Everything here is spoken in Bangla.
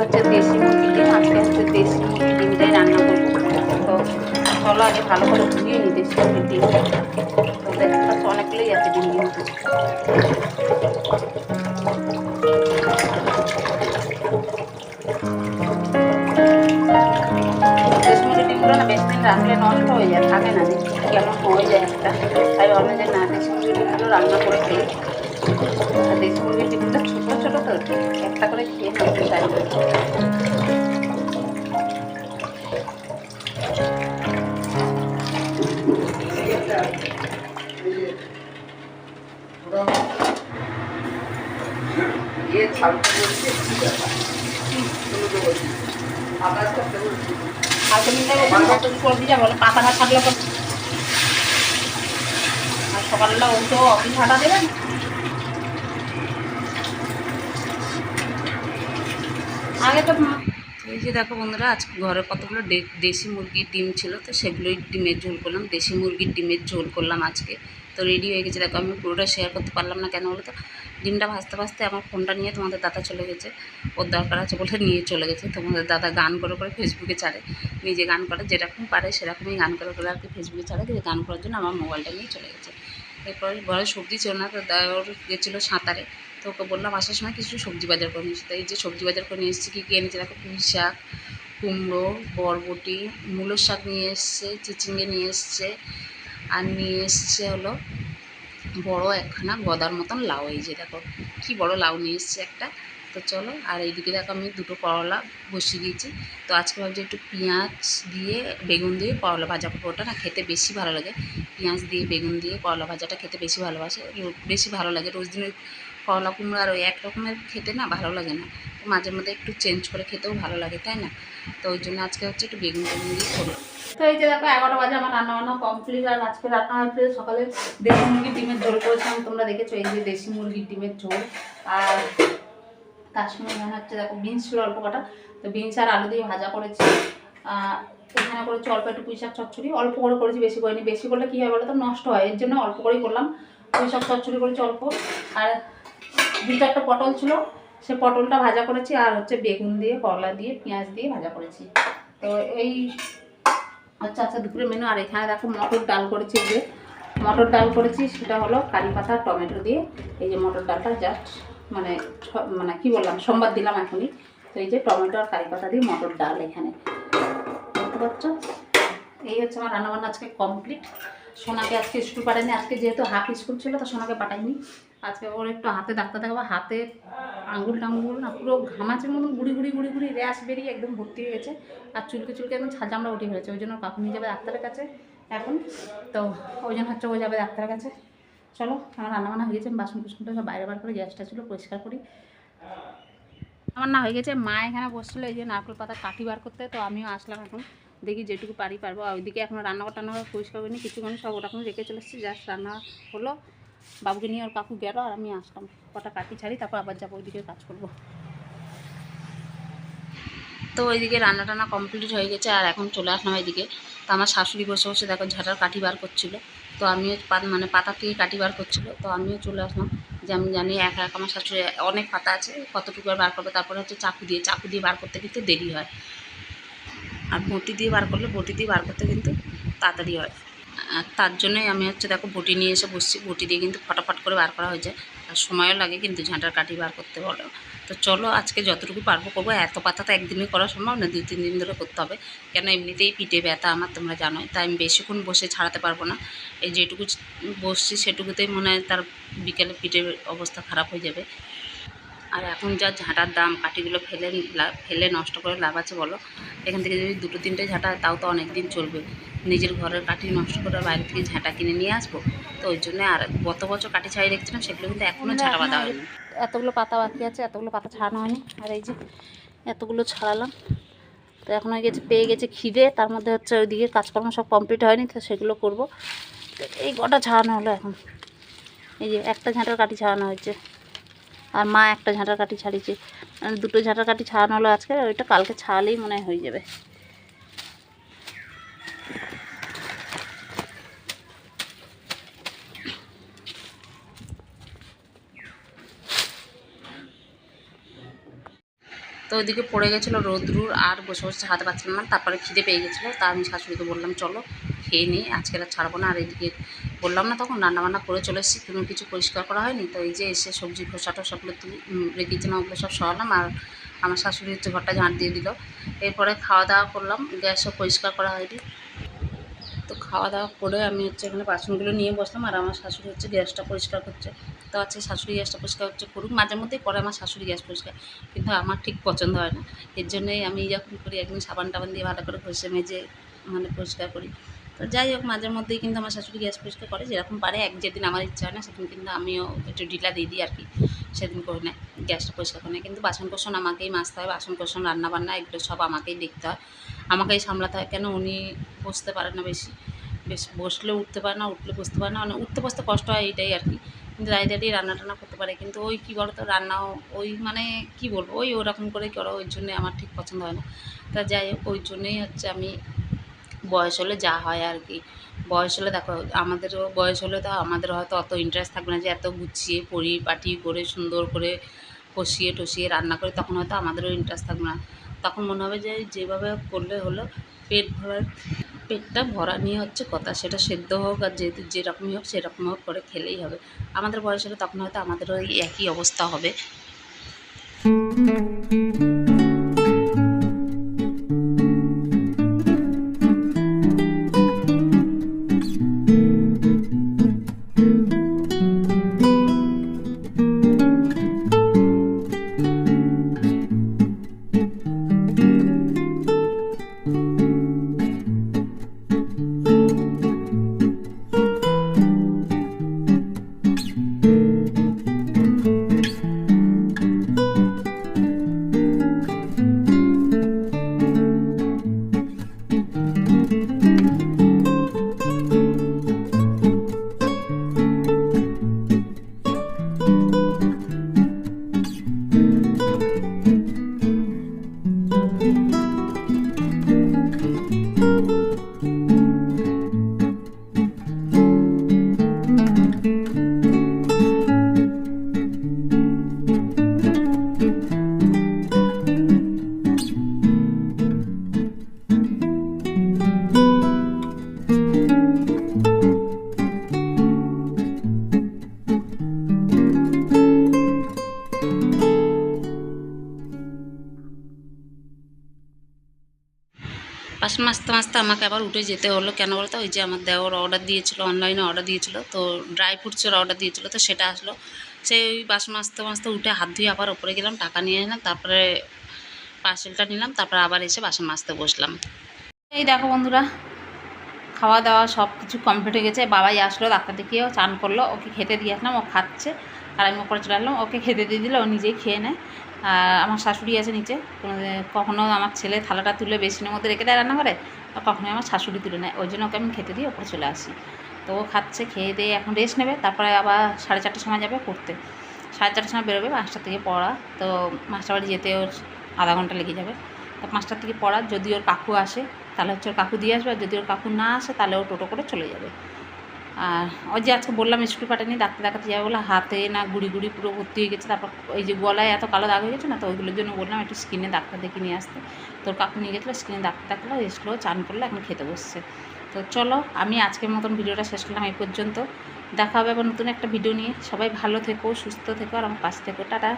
হচ্ছে দেশি মুরগি ডিম আজকে হচ্ছে দেশি মুরগি ডিমটাই রান্না করব। তো চলো আগে ভালো করে ধুয়ে নিই, দেশি মুরগির ডিমটা তো অনেকগুলোই আছে ডিম কিন্তু যে না দেশি রান্না করে খেয়ে। আর দেশি মুরগির ছোটো ছোটো তো একটা করে খেয়ে নষ্ট চাই। আর তুমি পাতা না থাকলে সকালবেলা উঠো অফিস হাঁটা দেবেন আগে তো এই যে দেখো বন্ধুরা আজকে ঘরে কতগুলো দেশি মুরগির ডিম ছিল, তো সেগুলোই ডিমের ঝোল করলাম, দেশি মুরগির ডিমের ঝোল করলাম আজকে। তো রেডি হয়ে গেছে। দেখো, আমি পুরোটা শেয়ার করতে পারলাম না কেন বলো তো? ডিমটা ভাজতে ভাজতে আমার ফোনটা নিয়ে তোমাদের দাদা চলে গেছে। ওর দরকার আছে বলে নিয়ে চলে গেছে। তোমাদের দাদা গান করে করে ফেসবুকে ছাড়ে। নিজে গান করে, যেরকম পারে সেরকমই গান করে করে আর কি ফেসবুকে ছাড়ে। কিন্তু গান করার জন্য আমার মোবাইলটা নিয়ে চলে গেছে। এরপর ঘরে সবজি ছিল না তো? ওর গেছিল সাঁতারে। তো ওকে বললাম, আসার সময় কিছু সবজি বাজার করে নিয়েছি তো এই যে সবজি বাজার করে নিয়ে এসেছি, কী কী এনেছে দেখো? পুঁই শাক, কুমড়ো, বরবটি, মূলোর শাক নিয়ে এসছে, চিচিঙ্গে নিয়ে এসছে, আর নিয়ে এসছে হলো বড় একখানা গদার মতন লাউ, এই যে দেখো কি বড় লাউ নিয়ে এসছে একটা। তো চলো, আর এইদিকে দেখো আমি দুটো করলা বসিয়ে দিয়েছি। তো আজকে ভাবছি একটু পেঁয়াজ দিয়ে বেগুন দিয়ে করলা ভাজা। করব ওটা না খেতে বেশি ভালো লাগে। পেঁয়াজ দিয়ে বেগুন দিয়ে করলা ভাজাটা খেতে বেশি ভালোবাসে। বেশি ভালো লাগে। রোজ দিন ওই করলা কুমড়ো আর ওই এক রকমের খেতে না ভালো লাগে না। মাঝে মধ্যে একটু চেঞ্জ করে খেতেও ভালো লাগে, তাই না? তো ওই জন্য আজকে হচ্ছে একটু বেগুন টেগুন দিয়ে করলাম। তো এই যে দেখো, এগারোটা বাজে আমার রান্না বান্না কমপ্লিট আর আজকে রান্না হচ্ছে সকালে দেশি মুরগির ডিমের ঝোল করেছিলাম, তোমরা দেখেছ এই যে দেশি মুরগির ডিমের ঝোল। আর তার সঙ্গে এখানে হচ্ছে দেখো, বিনস ছিল অল্প কটা, তো বিনস আর আলু দিয়ে ভাজা করেছি। এখানে করেছি অল্প একটু পুঁই শাক চচ্চড়ি, অল্প করে করেছি, বেশি করিনি। বেশি করলে কী হয় বলো তো নষ্ট হয়, এর জন্য অল্প করেই করলাম। পুঁই শাক চচ্চড়ি করেছি অল্প। আর দু চারটা পটল ছিল সে পটলটা ভাজা করেছি আর হচ্ছে বেগুন দিয়ে, করলা দিয়ে, পেঁয়াজ দিয়ে ভাজা করেছি। তো এই আচ্ছা আচ্ছা দুপুরে মেনু আর এখানে দেখো মটর ডাল করেছি যে। মটর ডাল করেছি, সেটা হলো কারি পাতা, টমেটো দিয়ে। এই যে মটর ডালটা জাস্ট মানে মানে কি বললাম, সোমবার দিলাম এখনই। তো এই যে টমেটো আর কারি পাতা দিয়ে মটর ডাল এখানে। দেখতে পাচ্ছ? এই হচ্ছে আমার রান্নাবান্না আজকে কমপ্লিট সোনাকে আজকে স্কুল পাঠায়নি, আজকে যেহেতু হাফ স্কুল ছিল, তো সোনাকে পাঠাইনি। আজকে ওর একটু হাতে ডাক্তার দেখাবো, হাতে আঙ্গুল টাঙ্গুল, না পুরো ঘামাচের মতন গুড়ি গুড়ি গুড়ি গুড়ি র্যাশ বেরিয়ে একদম ভর্তি হয়ে গেছে। আর চুলকে চুলকে একদম ছাল চামড়া উঠে ফেলেছে, ওই জন্য কাকু নিয়ে যাবে ডাক্তারের কাছে এখন। তো ওই জন্য হচ্ছে ও যাবে ডাক্তারের কাছে। চলো, আমার রান্না বান্না হয়ে গেছে বাসন কুসনটা সব বাইরে বার করে গ্যাসটা ছিল, পরিষ্কার করি। আমার না হয়ে গেছে, মা এখানে বসছিলো, এই যে নারকেল পাতা কাঠি বার করতে, তো আমিও আসলাম এখন। দেখি যেটুকু পারি পারব। আর ওইদিকে এখনও রান্নাঘর টান্নাঘর পরিষ্কার করিনি কিছুক্ষণ সব এখন রেখে চলে এসেছি, জাস্ট রান্না হলো। বাবুকে নিয়ে ওর কাকু গেল আর আমি আসলাম। কটা কাটি ছাড়ি, তারপর আবার যাব ওইদিকে কাজ করব। তো ওইদিকে রান্না টান্না কমপ্লিট হয়ে গেছে, আর এখন চলে আসলাম এইদিকে তো আমার শাশুড়ি বসে বসে দেখো ঝাঁটার কাঠি বার করছিল। তো আমিও মানে পাতা থেকে কাঠি বার করছিল। তো আমিও চলে আসলাম যে আমি জানি এক এক আমার শাশুড়ি অনেক পাতা আছে, কতটুকু আর বার করবে? তারপরে হচ্ছে চাকু দিয়ে চাকু দিয়ে বার করতে কিন্তু দেরি হয়। আর বটি দিয়ে বার করলে, বটি দিয়ে বার করতে কিন্তু তাড়াতাড়ি হয়। আর তার জন্যই আমি হচ্ছে দেখো বটি নিয়ে এসে বসছি। বটি দিয়ে কিন্তু ফটাফট করে বার করা হয়ে যায় আর সময়ও লাগে কিন্তু ঝাঁটার কাঠি বার করতে বলো। তো চলো আজকে যতটুকু পারব করব। এত পাতা তো একদিনই করা সম্ভব না, দুই, তিন দিন ধরে করতে হবে। কেন এমনিতেই পিঠে ব্যথা আমার তোমরা জানোই। তাই আমি বেশিক্ষণ বসে ছাড়াতে পারব না। এই যেটুকু বসছি সেটুকুতেই মনে হয় তার বিকেলে পিঠের অবস্থা খারাপ হয়ে যাবে। আর এখন যা ঝাঁটার দাম, কাঠিগুলো ফেলে ফেলে নষ্ট করে লাভ আছে বলো, এখান থেকে যদি দুটো তিনটে ঝাঁটা, তাও তো অনেক দিন চলবে। নিজের ঘরের কাঠি নষ্ট করে বাইরে থেকে ঝাঁটা কিনে নিয়ে আসব। তো ওই জন্য আর গত বছর কাঠি ছাড়িয়ে রেখেছিলাম সেগুলো কিন্তু এখনও ঝাঁটা বাঁধা হয়নি। এতগুলো পাতা বাকি আছে, এতগুলো পাতা ছাড়ানো হয়নি। আর এই যে এতগুলো ছাড়ালাম, তো এখন হয়ে গেছে, পেয়ে গেছে খিদে, তার মধ্যে হচ্ছে ওইদিকে কাজকর্ম সব কমপ্লিট হয়নি, তো সেগুলো করব। এই কটা ছাড়ানো হলো এখন। এই যে একটা ঝাঁটার কাঠি ছাড়ানো হয়েছে। আর মা একটা ঝাঁটার কাঠি ছাড়িয়েছে। মানে দুটো ঝাঁটার কাঠি ছাড়ানো হলো আজকে, ওইটা কালকে ছাড়ালেই মনে হয় যাবে। তো ওইদিকে পড়ে গেছিল রোদ্রুর, আর বসে বসে হাতে পাচ্ছিলাম না, তারপরে খিদে পেয়ে গেছিল, তা আমি শাশুড়িকে বললাম, চলো খেয়ে নিই আজকে আর ছাড়বো না, আর এদিকে বললাম না তখন, রান্নাবান্না করে চলে এসেছি কোনো কিছু পরিষ্কার করা হয়নি। তো এই যে এসে সবজি খোসা টোসাগুলো তুলে রেখেছিলাম ওগুলো সব সরালাম আর আমার শাশুড়ি হচ্ছে ঘরটা ঝাঁট দিয়ে দিল। এরপরে খাওয়া দাওয়া করলাম, গ্যাসও পরিষ্কার করা হয়নি। তো খাওয়া দাওয়া করে আমি হচ্ছে এখানে বাসনগুলো নিয়ে বসলাম আর আমার শাশুড়ি হচ্ছে গ্যাসটা পরিষ্কার করছে। তো আছে শাশুড়ি গ্যাসটা পরিষ্কার হচ্ছে করুক, মাঝে মধ্যেই করে আমার শাশুড়ি গ্যাস পরিষ্কার, কিন্তু আমার ঠিক পছন্দ হয় না। এর জন্যই আমি যখন করি, একদিন সাবান টাবান দিয়ে ভালো করে ঘষে মেজে মানে পরিষ্কার করি। তো যাই হোক, মাঝে মধ্যেই কিন্তু আমার শাশুড়ি গ্যাস পরিষ্কার করে, যেরকম পারে, এক যেদিন আমার ইচ্ছা হয় না, সেদিন কিন্তু আমিও একটু ঢিলা দিয়ে দিই আর কি, সেদিন করে নেয়, গ্যাসটা পরিষ্কার করে নেয়। কিন্তু বাসন কোসন আমাকেই মাজতে হয় বাসন কোসন রান্না বান্না এগুলো সব আমাকেই দেখতে হয়। আমাকেই সামলাতে হয়, কেন উনি বসতে পারেন না বেশি? বেশ বসলে উঠতে পারে না উঠলে বসতে পারে না মানে উঠতে বসতে কষ্ট হয় এইটাই আর কি। কিন্তু দাঁড়িয়ে দাঁড়িয়ে রান্না টান্না করতে পারে, কিন্তু ওই কী বলো তো রান্নাও ওই মানে কি বলব, ওই ওরকম করে করো ওই জন্যে আমার ঠিক পছন্দ হয় না। তা যাই হোক, ওই জন্যেই হচ্ছে আমি বয়স হলে যা হয় আর কি। বয়স হলে দেখো, আমাদেরও বয়স হলে তো আমাদের হয়তো অত ইন্টারেস্ট থাকবে না যে এত গুছিয়ে পরিপাটি করে, সুন্দর করে কষিয়ে, টসিয়ে রান্না করে, তখন হয়তো আমাদেরও ইন্টারেস্ট থাকবে না। তখন মনে হবে যে যেভাবে করলে হলো, পেট ভরার, পেটটা ভরা নিয়ে হচ্ছে কথা, সেটা সেদ্ধ হোক আর যে, যেরকমই হোক সেরকম হোক করে খেলেই হবে। আমাদের বয়স হলে তখন হয়তো আমাদেরও একই অবস্থা হবে। মাজতে মাজতে আমাকে আবার উঠে যেতে হলো। কেন বলতো? ওই যে আমার দেওয়ার অর্ডার দিয়েছিল অনলাইনে অর্ডার দিয়েছিল, তো ড্রাই ফ্রুটসের অর্ডার দিয়েছিল, তো সেটা আসলো। সেই ওই বাসন মাজতে মাজতে উঠে হাত ধুয়ে আবার ওপরে গেলাম, টাকা নিয়ে এলাম, তারপরে পার্সেলটা নিলাম, তারপরে আবার এসে বাসন মাজতে বসলাম। এই দেখো বন্ধুরা, খাওয়া দাওয়া সব কিছু কমপ্লিট হয়ে গেছে। বাবাই আসলো, ডাক্তার দেখিয়েও চান করল, ওকে খেতে দিয়ে আসলাম, ও খাচ্ছে, আর আমি ওপরে চলে আসলাম, ওকে খেতে দিয়ে দিলে, ও নিজেই খেয়ে নেয়। আর আমার শাশুড়ি আছে নিচে। কোনো- কখনো আমার ছেলে থালাটা তুলে বেসিনের মধ্যে রেখে দেয় রান্না করে আর কখনো আমার শাশুড়ি তুলে নেয়। ওই জন্য ওকে আমি খেতে দিয়ে ওপরে চলে আসি। তো ও খাচ্ছে, খেয়ে দিয়ে এখন রেস্ট নেবে, তারপরে আবার সাড়ে চারটার সময় যাবে পড়তে। সাড়ে চারটার সময় বেরোবে পাঁচটা থেকে পড়া। তো মাস্টার বাড়ি যেতে ওর আধা ঘণ্টা লেগে যাবে। তো পাঁচটার থেকে পড়া, যদি ওর কাকু আসে, তাহলে হচ্ছে ওর কাকু দিয়ে আসবে, আর যদি ওর কাকু না আসে, তাহলে ও টোটো করে চলে যাবে। আর ওই যে আজকে বললাম স্কুল পাঠানি ডাক্তার দেখাতে যাবে বলে হাতে না গুড়ি গুড়ি পুরো ভর্তি হয়ে গেছে, তারপর ওই যে গলায় এত কালো দাগ হয়ে গেছে না, তো ওইগুলোর জন্য বললাম একটু স্কিনে ডাক্তার দেখে নিয়ে আসতে। তোর কাকু নিয়ে গেছিল স্কিনে ডাক্তার দেখাল এসলো চান করল, এখন খেতে বসছে। তো চলো, আমি আজকের মতন ভিডিওটা শেষ করলাম এই পর্যন্ত। দেখা হবে আবার নতুন একটা ভিডিও নিয়ে। সবাই ভালো থেকো, সুস্থ থেকো, আর আমার পাশে থেকো। টাটা।